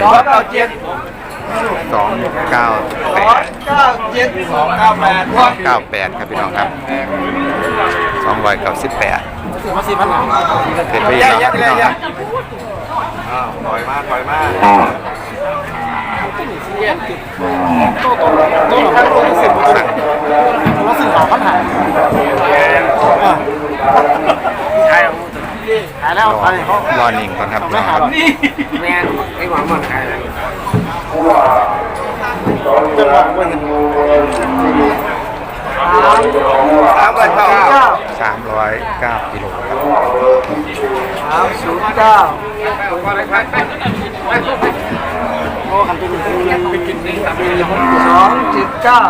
สองเก้าเจ็ดสองเก้าสแปองดเก้าเจ็ดสองเก้าแปดเก้าแปดครับพี่น้องครับสองร้อยเก้าสิบแปดมาสี่พันหลังเป็นไปอีกแล้วครับพี่น้องครับถอยมาถอยมาต้องหลังต้องสิบสั่งต้องสิบสองพันหายใช่หายแล้ว รอไปเขารอหนิงก่อนครับพี่น้องครับนี่แมนไอ้หวังมันหายแล้วจังหวะมันสามพันเก้าสามร้อยเก้ากิโลครับสามศูนย์เก้าโอ้คำเป็นสองเจ็ดเก้า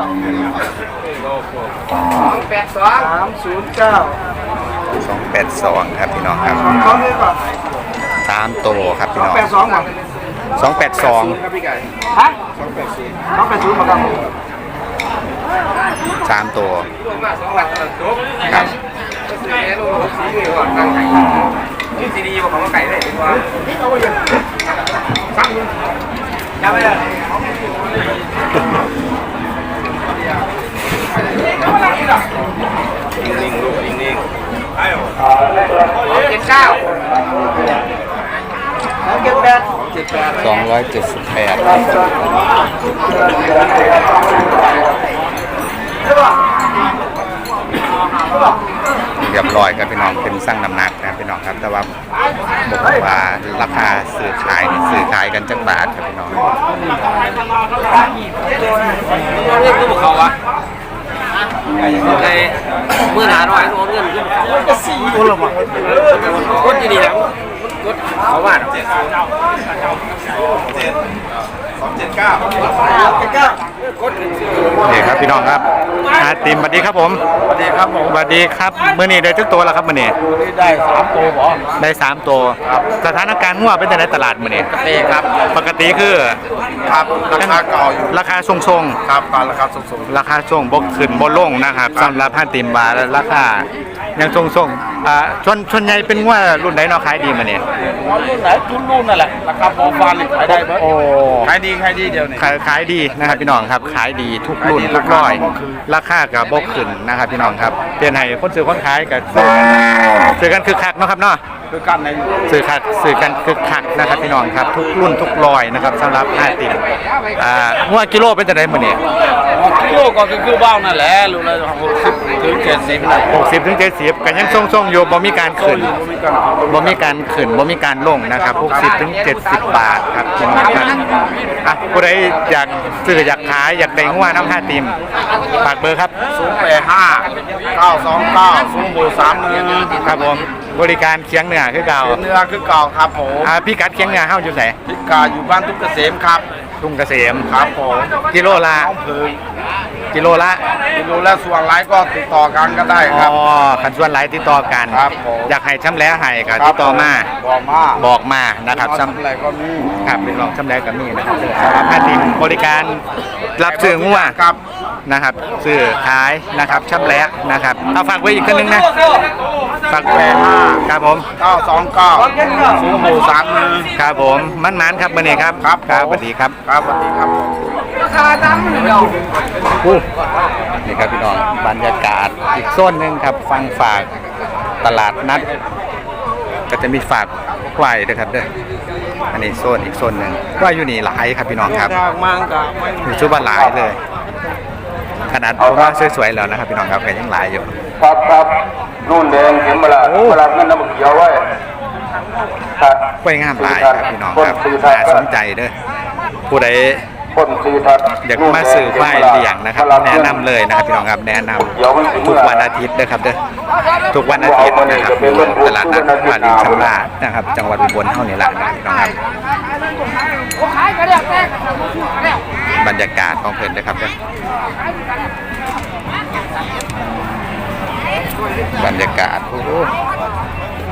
สองแปดสองสามศูนย์เก้า สองแปดสองครับพี่น้องครับสองเลยป่ะสามโตครับพี่สองน้องแปดสองป่ะสองแปดสองฮะสองแปดศูนย์สองแปดศูนย์ป่ะครับสามโตครับนี่ซีดีบอกของไก่ได้ดีกว่ายังไม่ได้นิ่งๆลูกนิ่งๆสอง เจ็ดเก้าสองเจ็ดแปดสองร้อยเจ็ดสิบแปดเรียบร้อยครับพี่น้องเป็นสร้างน้ำหนักนะพี่น้องครับแต่ว่าบอกว่าราคาซื้อขายนี่อขายกันจังบาทครับพี่น้องเรื่องขึ้นเขาวะ ไอ้เมื่อหาหน่อยโอนเงินขึ้นเขาก็สี่คนละมั้งคนที่นี่นะก ดเขาว่าเจ็ดเจ็ดสองเจ็ดเก้าเจ็ดเก้ากดนี่ครับพี่น้องครับอาติมสวัสดีครับผมสวัสดีครับผมสวัสดีครับมื่อนี้ได้ทุกตัวแล้วครับมื่อนี้วันนี้ได้สามตัวบอได้สามตัวสถานการณ์งัวเป็นแต่ในตลาดมื่อนี้เต้ครับ ปกติคือครับราคาเก่าอยู่ราคาทรงครับการราคาสูงๆราคาทรงบกขึ้นบนลงนะครับสำหรับผ้าติมบาร์ราคายังทรงๆ อ่าชนชนใหญ่เป็นงัวรุ่นไหนเนาะขายดีมื่อนี้รุ่นไหนทุนรุ่นนั่นแหละราคาพอฟานขายได้ไหมโอ้ขายดีขายดีเดียวนี่ขายขายดีนะครับพี่น้องครับขายดีทุกรุ่นทุกร้อย ราคากับบกขึ้นนะครับพี่น้องครับเปลี่ยนให้คนซื้อคนขายกับซื้อซื้อกันคือคักเนาะครับเนาะ คือกันในซื้อคักซื้อกันคือคักนะครับพี่น้องครับ ทุกรุ่นทุกร้อยนะครับสำหรับห้าติมอ่าหัวกิโลเป็นจะได้มื้อนี้กิโลก็คือคือบ้านั่นแหละรู้เลยหกสิบถึงเจ็ดสิบนะ60ถึง70กันยังทรงๆอยู่บ่มีการขึ้นบ่มีการขึ้นบ่มีการลงนะครับ60ถึง70บาทครับพี่น้องครับอะผู้ใดอยากซื้ออยากขายอยากได้หัวน้ำห้าติมฝากเบอร์ครับศูนย์แปดห้าเก้าสองเก้าศูนย์หกสามหนึ่งครับผม บริการเคียงเหนือคือเก่าเนื้อคือเก่าครับผมอ่าพี่กัดเคียงเหนือเฮาอยู่ไหนพิกาอยู่บ้านทุกเกษมครับทุ่งเกษมครับผมกิโลละน้องเพิงกิโลละกิโลและส่วนไลฟ์ก็ติดต่อกันก็ได้ครับอ๋อคันส่วนหลายติดต่อกัน ครับผม อยากให้ช้ำแล้วให้ก็ติดต่อมาบอกมาบอกมานะครับซ้ทำอะไรก็มีำครับเป็นรองช้ำแล้วกับนี่นะครับสำหรับแพทย์ทีมบริการรับซื้องัวครับ นะครับซื้อขายนะครับช้ำแล้วนะครับเอาฝากไว้อีกคนนึงนะฝากแปดห้าครับผมเก้าสองเก้าศูนย์หกสามหนึ่งครับผมมันมันๆครับมื่อนี้ครับครับครับผมสวัสดีครับครับสวัสดีครับนี่ครับพี่น้องบรรยากาศอีกโซนหนึ่งครับฟังฝากตลาดนัด ก็จะมีฝากควายด้วยครับเด้ออันนี้โซนอีกโซนหนึ่งควายอยู่นี่หลายครับพี่น้องครับทางมังกะไม่มีชุดว่าหลายเลย ขนาดผมว่าสวยๆแล้วนะครับพี่น้องครับก็ยังหลายอยู่ครับครับนู่นแดงเข็มเวลาโอ้เวลาเงินน้ำเขียวไว้ครับกล้วยงามหลายครับพี่น้องครับน่าสนใจเด้อผู้ใดคนสีทัดอยากมาซื้อควายเลี้ยงนะครับ แนะนำเลยนะครับพี่น้องครับแนะนำทุกวันอาทิตย์นะครับเด้อทุกวันอาทิตย์นะครับที่ตลาดนัดวารินชำราบนะครับ จังหวัดอุบลเท่านี้แหละนะครับพี่น้องครับบ รรยากาศของเพิ่นนะครับบรรยากาศโอ้โห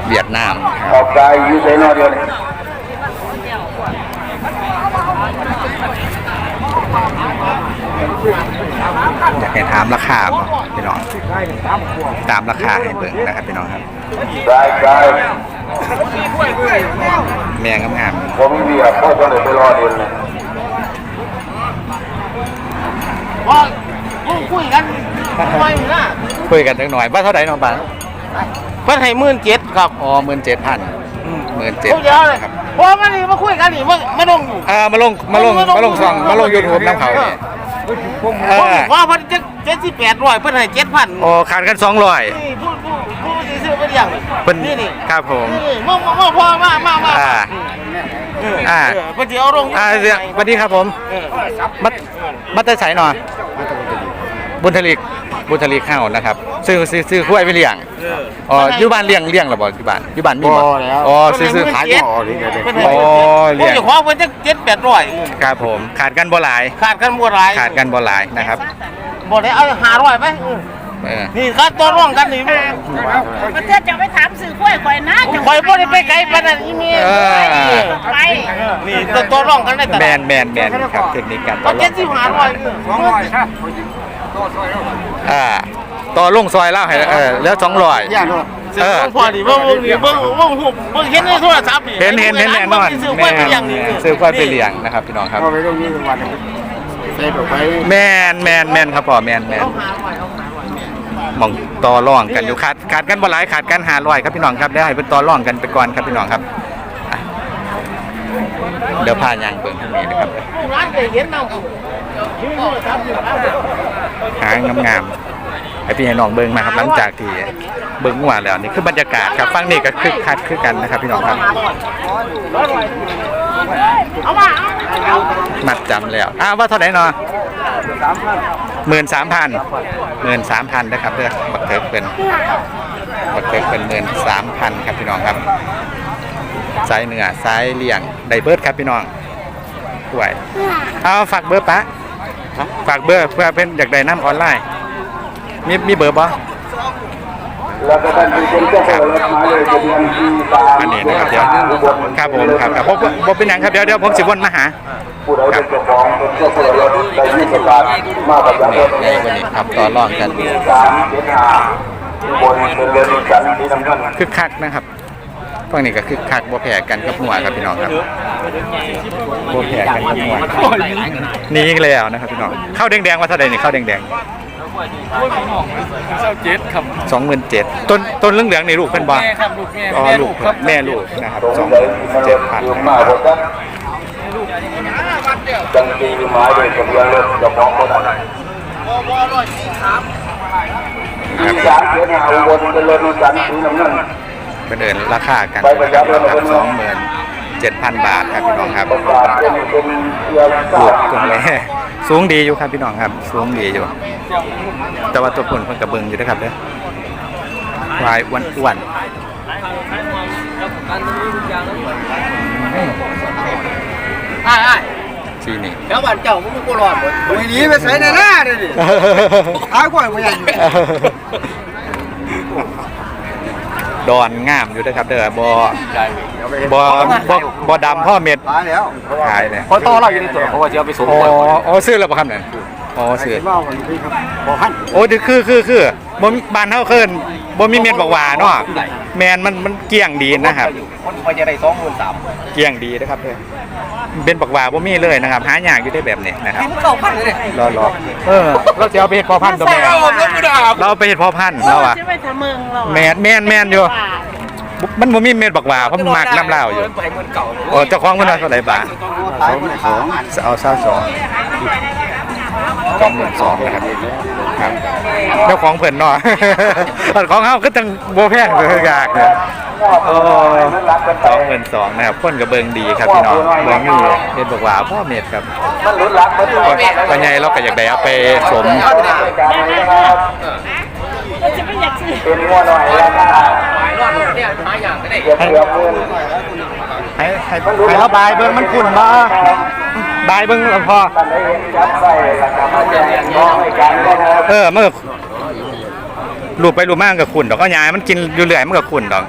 เวียดนามออกใจยูใส่นอเดียวนี่อยากให้ถามราคาบ่พี่น้องตามราคาให้เบิ่งนะครับพี่น้องครับได้ได้แม่งามผมเบียร์พ่อจะเลยไปรอเรียนเลย ว่าคุยกันไม่นะๆคุยกันจังหน่อยว่าเท่าไหร่น้องปานเพิ่นให้หมื่นเจ็ดครับอ๋อหมื่นเจ็ดพันหมื่นเจ็ดเดียวเลยครับพราะมันนี่มาคุยกันนี่มันไม่ต้องอยู่อ่ามาลงมาลงมาลงช่องมาลงยูทูบน้ำเขาเนี่ยเอผมอว่าเพิ่นเจ็ดสิบแปดร้อยเพิ่นให้เจ็ดพันโอ้ขาดกันสองร้อยนี่พูดพูดพูดซื้อไปอย่างเพิ่นนี่นี่ครับผมมามาพ่อมามามาอ่าอ่าเอพิ่นสิเอาลงอ่าเสียสวัสดีครับผมมัด มัดแต่ใส่หน่อยบุญทลิกบุญทลิกเข้านะครับ ซื้อซื้อซื้อคุ้ยไปเลี้ยงเอออ๋ออยู่บ้านเลี้ยงเลี้ยงหรือบ่อยู่บ้านอยู่บ้านมีบ่อ๋อซื้อซื้อขายต่อนี่เดี๋ยวอ๋อเลี้ยงโอ้ยของเพิ่นจะเจ็ดแปดร้อยครับผมขาดกันบ่หลาย ขาดกันบ่หลายขาดกันบ่หลายนะครับ บ่ได้เอาห้าร้อยไปเอ อเออนี่ครับตัวร่องกันนี่ประเทศจะไปถามสื่อข่อยข่อยนะจะข่อยบ่ได้ไปไกลปานนั้นอีเมียเออ ไปนี่ตัวตัวร่องกันได้ตลาดแมนแมนแมนครับเทคนิคการต่อเอารเจ็อดงสิบห้าร้อยสองร้อยครับอ่าต่อลงซอยเล่าให้เออแล้ว200เออ พอดีเบิ่งเบิ่งนี่เบิ่งเบิ่งหูเบิ่งเห็นในโทรศัพท์นี่เห็นเห็นเห็นแน่นอนซื้อแม่ไว้เป็นอย่างนี้ซื้อควายไปเลี้ยงนะครับพี่น้องครับ เอาไปตรงนี้ทุกวันเสร็จออกไป แมนแมนแมนครับพ่อแมนแมน เอาหาร้อยเอาหาร้อย หมองต่อร่องกันอยู่ขาดขาดกันบ่หลายขาดกันหารอยครับพี่น้องครับได้ให้เป็นต่อร่องกันไปก่อนครับพี่น้องครับอะเดี๋ยวพายางเบิ่งทางนี้นะครับ ร้านเคยเห็นนำยืนโทรศัพท์อยู่ร้านหางามๆให้พี่ให้น้องเบิ่งนะครับหลังจากที่เบิ่งหัวแล้วนี่คือบรรยากาศครับฟังนี่ก็คึกคักคือกันนะครับ พี่น้องครับเอามา มัดจำแล้วอ้าวว่าเท่าไหร่เนาะ หมื่นสามพันหมื่นสามพันนะครับเด้อบักเทิกเป็นบักเทิกเป็นหมื่นสามพันครับพี่น้องครับสายเหนือสายเลี่ยงไดเบิร์ดครับพี่น้องป่วยเอาฝากเบอร์ปะฝากเบอร์เพื่อเป็นอยากได้น้ำออนไลน์มีมีเบอร์บ่แล้วก็ท่านเป็นเจ้าของรถหมายเลยทะเบียนที่สามอันนี้นะครับเดี๋ยวครับผมครับครับผมผมเป็นหยังครับเดี๋ยวเดี๋ยวผมสิวนมาหา ผู้ใดเป็นเจ้าของเป็นเจ้าของรถได้ยื่นประกาศมาประจำรถนี่วันนี้ครับต่อรองกันสามเจ็ดห้าบนเป็นเรือนจันทร์ที่น้ำเงินคึกคักนะครับฝั่งนี้ก็คึกคักบ่แพ้กันกับหัวครับพี่น้องครับบ่แพ้กันกับหัวหนี่อีกแล้วนะครับพี่น้องข้าวแดงๆว่าเท่าใดนี่ข้าวแดงๆสองหมื่นเจ็ดต้นต้นเหลืองๆนี่ลูกเพิ่นบ่อ๋อลูกเพิ่นแม่ลูกนะครับตรสองงใดที่มันเจ็ดพัน อยู่มากกว่านั้น จังตีหมายเลยทะเบียนรถเจ้าของคนนั้นที่สามเจ็ดห้าบนเป็นเรือนจันทร์ที่น้ำเงินเป็นเดินราคากันนะครับสองหมื่นเจ็ดพันบาทครับพี่น้องครับประกตรงนี้สูงดีอยู่ครับพี่น้องครับ สูงดีอยู่ แต่ว่าตัวผลเพิ่นกระเบิงอยู่นะครับเด้อควายอ้วนอ้วนอ้ไอ้ ๆสีนี่แล้วบ้านเจ้ามึงกูรอดหมดวันนี้ไปใส่ในหน้าเลยดิท้ายกว่าไม่ยังดอนงามอยู่นะครับเด้อบ่บ่บ่บ่ดำพ่อเม็ดตายแล้วขายเลยพอโตเราอยู่ในตัวเขาว่าจะเอาไปส่งอ๋ออ๋อซื้อแล้วบ่ครับนั่น อ๋อซื้อเห็นว่าวันนี้ครับพอพันโอ้ดิคือคือคือบ่มีบ้านเฮาเคิ้นบ่มีเม็ดบอกหว่าเนาะแมนมันมันเกลี้ยงดีนะครับคนพอจะได้สองหมื่นสามเกลี้ยงดีนะครับเด้อเป็นบักหว่าบ่มีเลยนะครับ หายากอยู่ได้แบบนี้นะครับเก้าพันเลยรอรอเออเราจะเอาไปเฮ็ดพอพันธุ์ตัวแม่เราเอาไปเฮ็ดพอพันธุ์เราอะจะไปทำเมืองเราแม่นแม่นแม่นอยู่มันบ่มีเม็ดบักหว่าเพราะมันมากน้ำลาวอยู่ไปเงินเก่าโอ้เจ้าของเพิ่นว่าเท่าไหร่บาทตายคนสองเอาซาสอง สองหมื่นสองนะครับครับเจ้าของเพิ่นเนาะ ของเฮาก็จังบ่แพงเลยอยากเลยโอ้สองหมื่นสองนะครับคนก็เบิ่งดีครับพี่น้องเบิ่งอยู่เฮ็ดบักหว่าพ่อเม็ดครับมันลุ้นรักมันอยู่ปัญญาเราก็อยากได้เอาไปสมเราจะไม่อยากซื้อเป็นงัวหน่อยแล้วก็เนี่ยหาอย่างก็ได้เก็บเกือบหมื่นให้ให้ให้เราบายเบิ่งมันขุ่นบ่บา ยเบิ่งแล้วพอท่านได้เห็นจับใส่แล้วก็มาแจ้งน้องให้กันนะครับเออมันก็ลูบไปลูบมากกับขุ่นดอกก็ยายมันกินอยู่เรื่อยมันก็ขุ่นดอก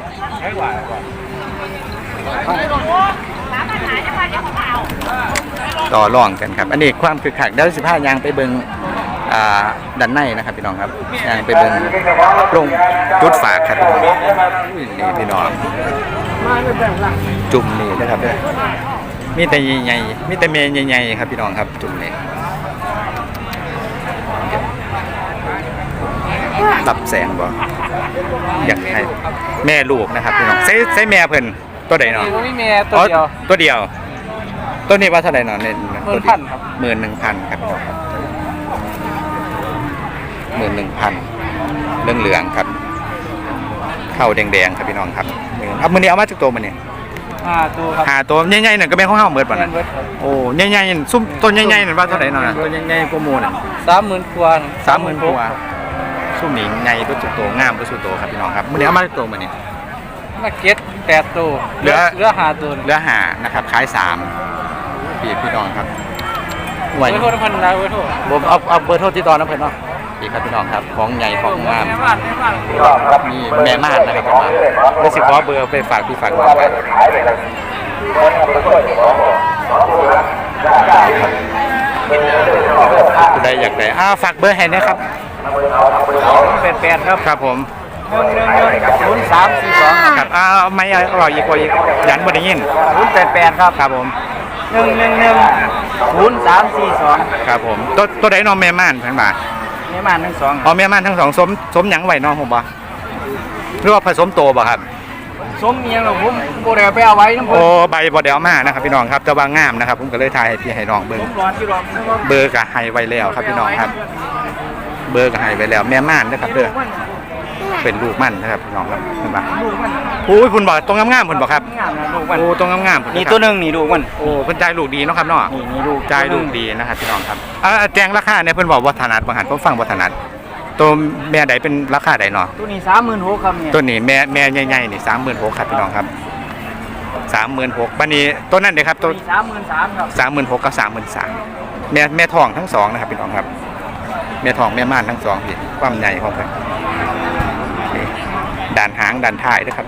ต่อรองกันครับ อันนี้ความคือขักเดี๋ยวสิพายางไปเบิงอ่าด้านในนะครับพี่น้องครับยางไปเบิงลงจุดฝากครับพี่น้องอุ้ยนี่พี่น้องจุ่มนี่นะครับเด้อ มีแต่ใหญ่ๆมีแต่เมย์ใหญ่ๆครับพี่น้องครับจุ่มนี่รับแสงบ่อยากให้แม่ลูกนะครับพี่น้องใช้ใช้แม่เพิ่นตัวใดเนาะนี่ก็มีแม่ตัวเดียวอ๋อตัวเดียว ตัวนี้ว่าเท่าไหร่เนาะเนี่ยหมื่นพันครับหมื่นหนึ่งพันครับพี่น้องครับหมื่นหนึ่งพันเรื่องเหลืองๆครับเข้าแดงๆครับพี่น้องครับนี่เอามือนี้เอามาจากตัวมันนี่ ห้าตัวครับหาตัวใหญ่ๆหนึ่งก็เป็นของเฮาเหมือนบ่เงินะนเบิดครับโอ้ใหญ่ๆนั่นซุ่มตัวใหญ่ๆนั่นว่าเท่าไหร่เนาะน่ะตัวใหญ่ๆกว่าหมู่น่ะ สามหมื่นกว่าสามหมื่นกว่าซุ่มนี่ใหญ่ตัวสุดโตงามตัวสุดโตครับพี่น้องครับมือนี้เอามาจากตัวมันนี่มาเก็ตแปดตัวเหลือ เหลือห้าตัวเหลือหานะครับขายสามพี่พี่น้องครับไว้โทษพันนะไว้โทษผมเอาเอาเบอร์โทรที่ตอนนะเพื่อนเนาะ ดีครับพี่น้องครับของใหญ่ของงามแม่บ้านแม่บ้านนี่แม่ม่านนะครับผมรู้สึกว่าเบอร์ไปฝากพี่ฝากน้องไว้ผู้ใดอยากได้อ้าวฝากเบอร์ให้นะครับแปดแปดครับครับผมหนึ่งหนึ่งหนึ่งศูนย์สามสี่สองครับอ้าวไม่อร่อยอีกกว่าอีกยันบ่ได้ยินศูนย์แปดแปดครับครับผมหนึ่งหนึ่งหนึ่งศูนย์สามสี่สองครับผมตัวตัวใดน้องแม่ม่านเพิ่นมา แม่บ้านทั้งสองอ๋อแม่ม่านทั้งสองสมสมหยังไว้น้องผมบ่หรือว่าผสมโตบ่ครับ สมเมียงหรอผมโบเดไปเอาไว้น้ำผโอ้มใบบ่ได้เอามานะครับพี่น้องครับแต่ว่างามนะครับผมก็เลยถ่ายให้พี่ให้น้องเบิ่งร้อนที่ร้อนเบอร์ก็ให้ไว้แล้วครับพี่น้องครับ เบอร์ก็ให้ไว้แล้วแม่ม่านนะครับเด้อ เป็นลูกมั่นนะครับพี่น้องครับเห็นปะโอ้ยคุณบอกตรงงามๆคุณบอกครับงามนะลูกมันโอ้ตรงงามๆพุ่นี่ครับตัวหนึ่งนี่ลูกมัน โอ้เพิ่นใจายลูกดีเนาะครับเนาะนี่นี่ลูกใจายลูกดีนะครับพี่น้องครับอ่าแจ้งราคาเนี่ยเพิ่นบอกว่าถนัดบางหันผมฟังบ่ถนัดตัวแม่ใดเป็นราคาใดเนาะ ตัวนี้สามหมื่นหกครับเนี่ยตัวนี้แม่แม่ใหญ่ๆนี่36,000ครับพี่น้องครับ36,000บัดนี้ตัวนั้นเด้ครับตัวตัวนี้สามหมื่นสามครับสามหมื่นหกกับสามหมื่นสามแม่แม่ทองทั้งสองนะครับพี่น้องครับ แม่ทองแม่ม่านทั้งสองพี่ความใหญ่ของเพิ่นนี่ ด่านหางด่านท้ายนะครับ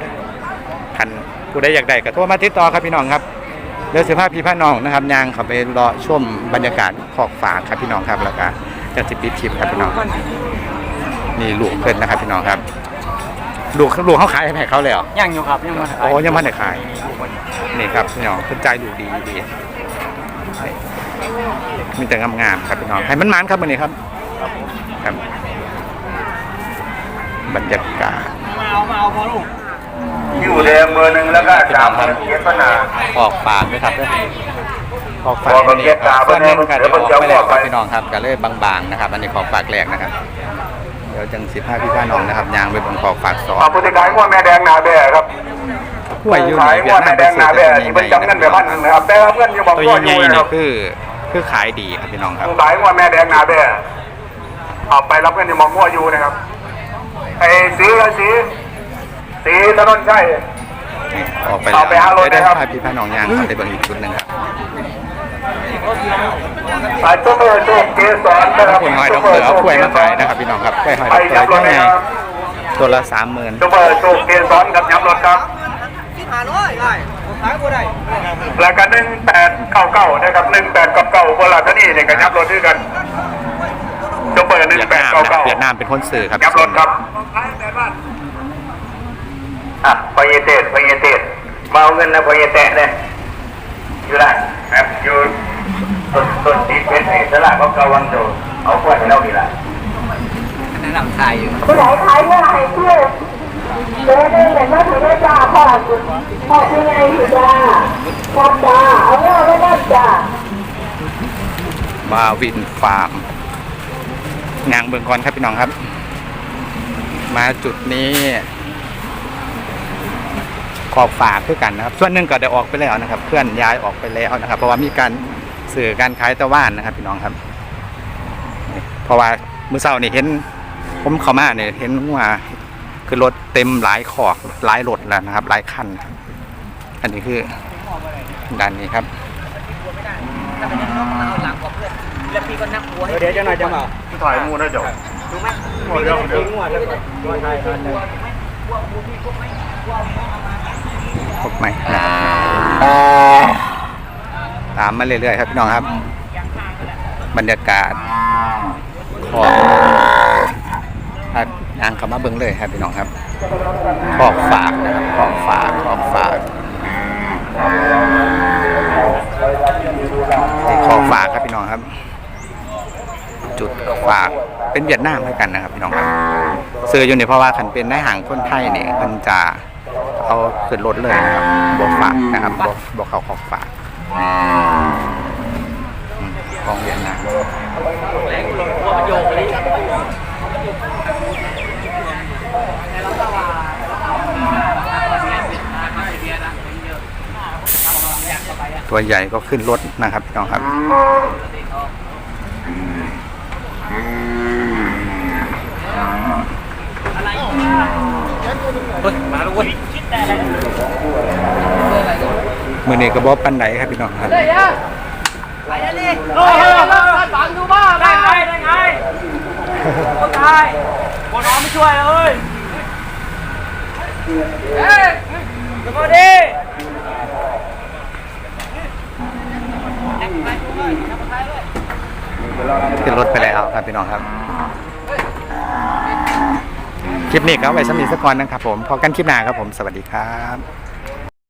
คันผู้ใดอยากได้ก็โทรมาติดต่อครับพี่น้องครับเดี๋ยวสิพาพี่พาน้องนะครับยางเขาไปรอชมบรรยากาศขอกฝากครับพี่น้องครับแล้วก็จะสิปิดคลิปครับพี่น้องนี่ลูกเพิ่นนะครับพี่น้องครับลูกลูกเขาขายให้เขาเลยเหรอยังอยู่ครับยังมาโอ้ยังไม่ได้ขายนี่ครับพี่น้องสนใจดูดีดีนี่มีแต่งามๆครับพี่น้องให้มันมันๆครับวันนี้ครับครับ บรรยากาศมาเอามาเอาพอลูกอยู่แดงมือหนึ่งแล้วก็สามมือเกียรตินาออกปากด้วยครับด้วยออกปากวันนี้ครับส่วนหนึงก็เดี๋ยวออกไปแล้วครับพี่น้องครับก็เลยบางๆนะครับ อันนี้ขอกปากแรกนะครับ เดี๋ยวจังสิบห้าพี่พี่น้องนะครับยางไปบนขอกปากสองมาพุทธิกายว่าแม่แดงนาแบ่ครับห้วยอยู่ขายนี่เวียว่าดนาแม่มแดไปงซื้นาอแบ่ตัวที่ใหเป็นญ่จำๆเงินะนคแบรับบพันนะครับแต่ว่าเพื่อนอยู่บอกตัวว่าอใหญ่ยู่ๆนะคนี่รับคือคือขายดีครับพี่น้องครับขายว่าแม่แดงนาแบ่เอาไปรับเงินอยู่มองว่าอยู่นะครับ ไอ้สีละสีสีถนนใช่นี่ออกไปเอาไปหาแล้วรถได้นะครับพาพี่พาน้องยางเขาได้เบิ่งอีกชุดหนึ่งครับขายตัวเบอร์ตัวเกสรนะครับคุณหอยต้องเปิดเอากล้วยมาขายนะครับพี่น้องครับกล้วยหอยไปต้องเปิยัดบรยังไงถนะครับตัวละสามหมื่นตัวเบอร์ตัวเกสรกับยับรถครับหาร้อยได้ขายบ่ได้แล้วก็หนึ่งแปดเก้าเก้านะครับหนึ่งแปดกับเก้าโบราณนี่เนี่ยก็ยับรถด้วยกันตัว เบอร์หนึ่งเวียดแปดนามเก้านะเก้าเวียดนามเป็นคนสื่อครับยับรถครับอะพอยเตดพอยเตดมาเอาเงินนะพอยแตะเลยอยู่ได้แบบอยู่ต้นต้นตีเพชรนี่สละก็กาวังโดเอาขวดให้เราดีละแนะนำขายอยู่ผู้ใดขายเมื่อไหร่เพื่อเดินเดินแต่ก็ถือว่าจ้าพ่อพ่อเป็นไงถือจ้าพ่อจ้าเอาเงินไว้ได้จ้ามาวินฟาร์ม งางเบืองก่อนครับพี่น้องครับ มาจุดนี้ขอบฝากด้วยกันนะครับ ส่วนหนึ่งก็ได้ออกไปแล้วนะครับ เพื่อนย้ายออกไปแล้วนะครับ เพราะว่ามีการสื่อการขายตะว่านนะครับ พี่น้องครับ เพราะว่าเมื่อเช้านี่เห็น ผมเข้ามาเนี่ยเห็นว่าคือรถเต็มหลายขอกหลายรถแล้วนะครับ หลายคันอันนี้คือด้านนี้ครับ แล้วพี่ก็นักหัวเดี๋ยวจะหน่อยจะมาถ่ายมูนะเจ้าถูกไหมหมดแล้วเดี๋ยวทิ้งหัวแล้วก็ตัวไทยกันเลยครบไหมนะตามมาเรื่อยๆครับพี่น้องครับ บรรยากาศของพักยางเข้ามาเบิ้งเลยครับพี่น้องครับขอกฝากนะครับขอกฝากขอกฝากนี่ขอกฝากครับพี่น้องครับจุด ฝากเป็นเวียดนามด้วยกันนะครับพี่น้องครับซื้ออยู่นี่เพราะว่าคันเป็นในห่างคนไทยเนี่ยมันจะเอาขึ้นรถเลยนะครับบอกฝากนะครับบอกบอกเขาขอฝากของเวียดนามตัวใหญ่ก็ขึ้นรถนะครับพี่น้องครับ เฮ้ยมาแล้วเว้ยมือนี้กระบอกปันไหนครับพี่น้องครับโอ้ยฝังดูบ้าได้ไงได้ไงก็ตายบนน้องไม่ช่วยเลยเฮ้ยเดี๋ยวมาดิขึ้นรถไปแล้วครับพี่น้องครับ คลิปนี้ก็เอาไว้สมีสักก่อนนะครับผมพอกันคลิปหน้าครับผมสวัสดีครับ